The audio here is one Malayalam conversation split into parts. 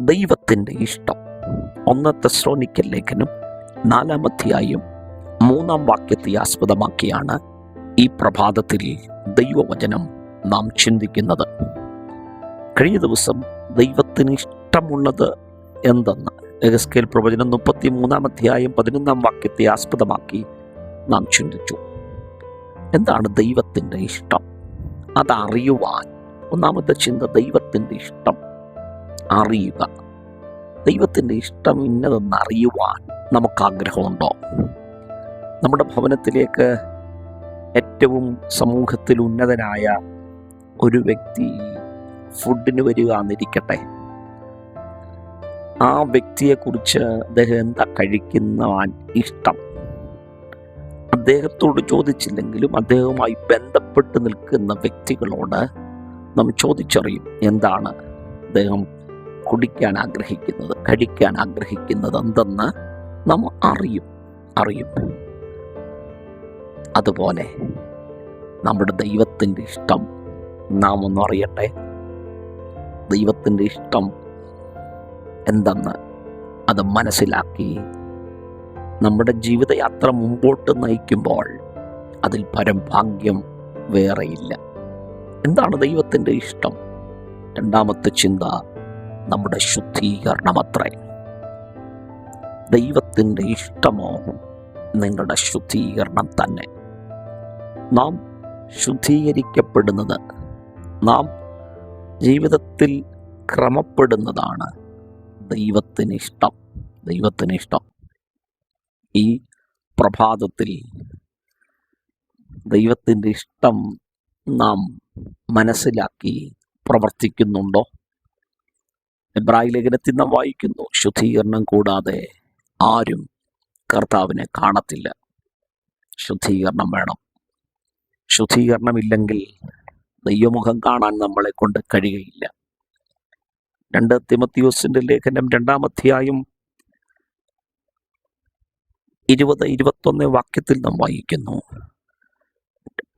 ദൈവത്തിന്റെ ഇഷ്ടം. ഒന്നത്തെ ശ്രോണിക്കൽ ലേഖനം നാലാമധ്യായും മൂന്നാം വാക്യത്തെ ആസ്പദമാക്കിയാണ് ഈ പ്രഭാതത്തിൽ ദൈവവചനം നാം ചിന്തിക്കുന്നത്. കഴിഞ്ഞ ദിവസം ദൈവത്തിന് ഇഷ്ടമുള്ളത് എന്തെന്ന്? എഗസ്കേൽ പ്രവചനം മുപ്പത്തി മൂന്നാം അധ്യായം പതിനൊന്നാം വാക്യത്തെ ആസ്പദമാക്കി നാം ചിന്തിച്ചു. എന്താണ് ദൈവത്തിന്റെ ഇഷ്ടം? അതറിയുവാൻ. ഒന്നാമത്തെ ചിന്ത ദൈവത്തിന്റെ ഇഷ്ടം. അറിയുക. ദൈവത്തിന്റെ ഇഷ്ടം ഇന്നതെന്ന് അറിയുവാൻ നമുക്ക് ആഗ്രഹമുണ്ടോ നമ്മുടെ ഭവനത്തിലേക്ക് ഏറ്റവും സമൂഹത്തിൽ ഉന്നതനായ ഒരു വ്യക്തി ഫുഡിന് വരിക എന്നിരിക്കട്ടെ. ആ വ്യക്തിയെക്കുറിച്ച് അദ്ദേഹം എന്താ കഴിക്കുന്നവാൻ ഇഷ്ടം? അദ്ദേഹത്തോട് ചോദിച്ചില്ലെങ്കിലും അദ്ദേഹവുമായി ബന്ധപ്പെട്ട് നിൽക്കുന്ന വ്യക്തികളോട് നാം ചോദിച്ചറിയും എന്താണ് അദ്ദേഹം കുടിക്കാൻ ആഗ്രഹിക്കുന്നത് കഴിക്കാൻ ആഗ്രഹിക്കുന്നത് എന്തെന്ന് നാം അറിയും അറിയും. അതുപോലെ നമ്മുടെ ദൈവത്തിന്റെ ഇഷ്ടം നാം ഒന്ന് അറിയട്ടെ. ദൈവത്തിന്റെ ഇഷ്ടം എന്തെന്ന് അത് മനസ്സിലാക്കി നമ്മുടെ ജീവിതയാത്ര മുമ്പോട്ട് നയിക്കുമ്പോൾ അതിൽ പരം ഭാഗ്യം വേറെയില്ല. എന്താണ് ദൈവത്തിന്റെ ഇഷ്ടം? രണ്ടാമത്തെ ചിന്ത നമ്മുടെ ശുദ്ധീകരണമത്രേ. ദൈവത്തിന്റെ ഇഷ്ടമോ നിങ്ങളുടെ ശുദ്ധീകരണം തന്നെ. നാം ശുദ്ധീകരിക്കപ്പെടുന്നത് നാം ജീവിതത്തിൽ ക്രമപ്പെടുന്നതാണ് ദൈവത്തിന് ഇഷ്ടം ദൈവത്തിന് ഇഷ്ടം ഈ പ്രഭാതത്തിൽ ദൈവത്തിന്റെ ഇഷ്ടം നാം മനസ്സിലാക്കി പ്രവർത്തിക്കുന്നുണ്ടോ? എബ്രാഹിം ലേഖനത്തിൽ നാം വായിക്കുന്നു ശുദ്ധീകരണം കൂടാതെ ആരും കർത്താവിനെ കാണത്തില്ല. ശുദ്ധീകരണം വേണം. ശുദ്ധീകരണമില്ലെങ്കിൽ ദൈവമുഖം കാണാൻ നമ്മളെ കൊണ്ട് കഴിയുകയില്ല രണ്ട് തിമത്തിയോസിന്റെ ലേഖനം രണ്ടാം അധ്യായം ഇരുപത് ഇരുപത്തൊന്ന് വാക്യത്തിൽ നാം വായിക്കുന്നു.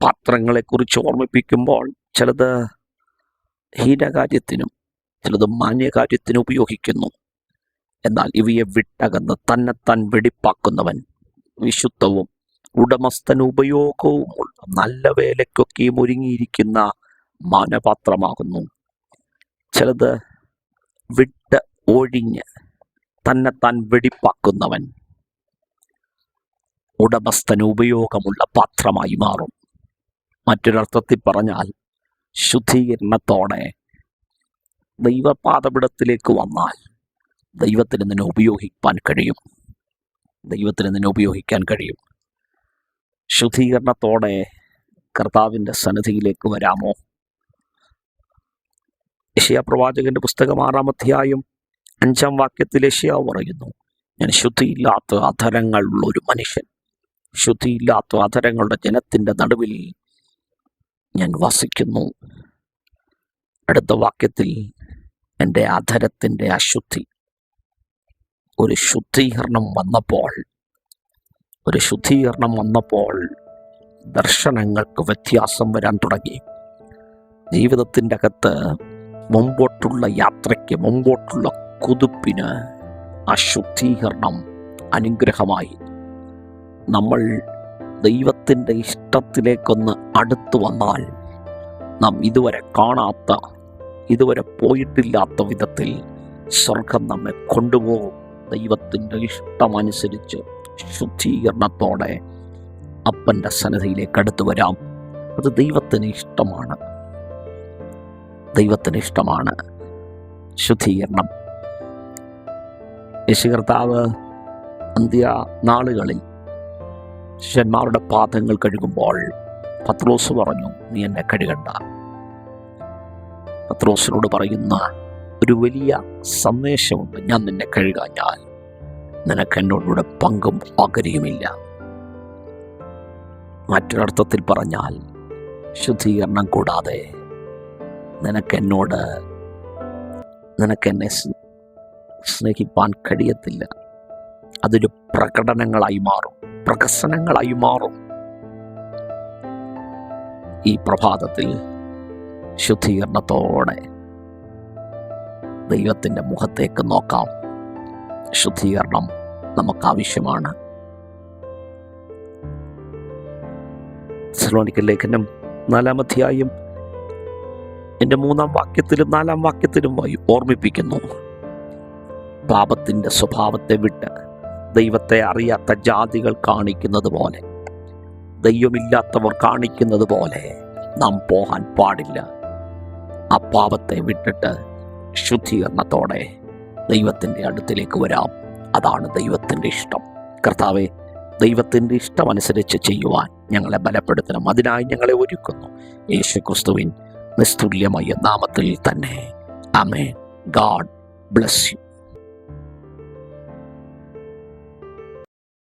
പാത്രങ്ങളെക്കുറിച്ച് ഓർമ്മിപ്പിക്കുമ്പോൾ ചിലത് ഹീനകാര്യത്തിനും ചിലത് മാന്യകാര്യത്തിന് ഉപയോഗിക്കുന്നു. എന്നാൽ ഇവയെ വിട്ടകന്ന് തന്നെത്താൻ വെടിപ്പാക്കുന്നവൻ വിശുദ്ധവും ഉടമസ്ഥന് ഉപയോഗവുമുള്ള നല്ല വേലയ്ക്കൊക്കെയും ഒരുങ്ങിയിരിക്കുന്ന മാനപാത്രമാകുന്നു. ചിലത് വിട്ട് ഒഴിഞ്ഞ് തന്നെത്താൻ വെടിപ്പാക്കുന്നവൻ ഉടമസ്ഥന് ഉപയോഗമുള്ള പാത്രമായി മാറും. മറ്റൊരർത്ഥത്തിൽ പറഞ്ഞാൽ ശുദ്ധീകരണത്തോടെ ദൈവപാദപിടത്തിലേക്ക് വന്നാൽ ദൈവത്തിന് നിന്നെ ഉപയോഗിക്കാൻ കഴിയും. ദൈവത്തിന് നിന്നെ ഉപയോഗിക്കാൻ കഴിയും. ശുദ്ധീകരണത്തോടെ കർത്താവിന്റെ സന്നിധിയിലേക്ക് വരാമോ? യശയാ പ്രവാചകന്റെ പുസ്തകം ആറാം അധ്യായം അഞ്ചാം വാക്യത്തിൽ യശയാ പറയുന്നു ഞാൻ ശുദ്ധിയില്ലാത്ത അധരങ്ങളുള്ള ഒരു മനുഷ്യൻ ശുദ്ധിയില്ലാത്ത അധരങ്ങളുടെ ജനത്തിന്റെ നടുവിൽ ഞാൻ വസിക്കുന്നു. അടുത്ത വാക്യത്തിൽ എന്റെ അധരത്തിന്റെ അശുദ്ധി. ഒരു ശുദ്ധീകരണം വന്നപ്പോൾ ഒരു ശുദ്ധീകരണം വന്നപ്പോൾ ദർശനങ്ങൾക്ക് വ്യത്യാസം വരാൻ തുടങ്ങി. ജീവിതത്തിന്റെ അകത്ത് മുമ്പോട്ടുള്ള യാത്രയ്ക്ക് മുമ്പോട്ടുള്ള കുതിപ്പിന് ആ ശുദ്ധീകരണം അനുഗ്രഹമായി. നമ്മൾ ദൈവത്തിന്റെ ഇഷ്ടത്തിലേക്കൊന്ന് അടുത്തു വന്നാൽ നാം ഇതുവരെ കാണാത്ത ഇതുവരെ പോയിട്ടില്ലാത്ത വിധത്തിൽ സ്വർഗം നമ്മെ കൊണ്ടുപോകും. ദൈവത്തിന്റെ ഇഷ്ടമനുസരിച്ച് ശുദ്ധീകരണത്തോടെ അപ്പന്റെ സന്നദ്ധയിലേക്ക് അടുത്തു വരാം. അത് ദൈവത്തിന് ഇഷ്ടമാണ്. ദൈവത്തിന് ഇഷ്ടമാണ് ശുദ്ധീകരണം. യേശു കർത്താവ് അന്ത്യ നാളുകളിൽ ശിഷ്യന്മാരുടെ പാദങ്ങൾ കഴുകുമ്പോൾ പത്രോസ് പറഞ്ഞു നീ എന്നെ കഴുകണ്ട. പത്രോസിനോട് പറയുന്ന ഒരു വലിയ സന്ദേശമുണ്ട്. ഞാൻ നിന്നെ കഴുകാഞ്ഞാൽ നിനക്ക് എന്നോടുകൂടെ പങ്കും പകരയുമില്ല മറ്റൊരർത്ഥത്തിൽ പറഞ്ഞാൽ ശുദ്ധീകരണം കൂടാതെ നിനക്കെന്നോട് നിനക്കെന്നെ സ്നേഹിപ്പാൻ കഴിയത്തില്ല. അതൊരു പ്രകടനങ്ങളായി മാറും പ്രകസനങ്ങളായി മാറും. ഈ പ്രഭാതത്തിൽ ശുദ്ധീകരണത്തോടെ ദൈവത്തിന്റെ മുഖത്തേക്ക് നോക്കാം. ശുദ്ധീകരണം നമുക്ക് ആവശ്യമാണ് തെസലോനിക്കൻ ലേഖനം നാലാം അധ്യായം എന്റെ മൂന്നാം വാക്യത്തിലും നാലാം വാക്യത്തിലും ഓർമ്മിപ്പിക്കുന്നു. പാപത്തിന്റെ സ്വഭാവത്തെ വിട്ട് ദൈവത്തെ അറിയാത്ത ജാതികൾ കാണിക്കുന്നത് പോലെ ദൈവമില്ലാത്തവർ കാണിക്കുന്നത് പോലെ നാം പോകാൻ പാടില്ല. ആ പാപത്തെ വിട്ടിട്ട് ശുദ്ധീകരണത്തോടെ ദൈവത്തിന്റെ അടുത്തിലേക്ക് വരാം. അതാണ് ദൈവത്തിന്റെ ഇഷ്ടം. കർത്താവെ ദൈവത്തിന്റെ ഇഷ്ടമനുസരിച്ച് ചെയ്യുവാൻ ഞങ്ങളെ ബലപ്പെടുത്തണം. അതിനായി ഞങ്ങളെ ഒരുക്കുന്നു. യേശു ക്രിസ്തുവിൻ നിസ്തുല്യമായ നാമത്തിൽ തന്നെ. അമേ ഗാഡ് ബ്ലസ് യു.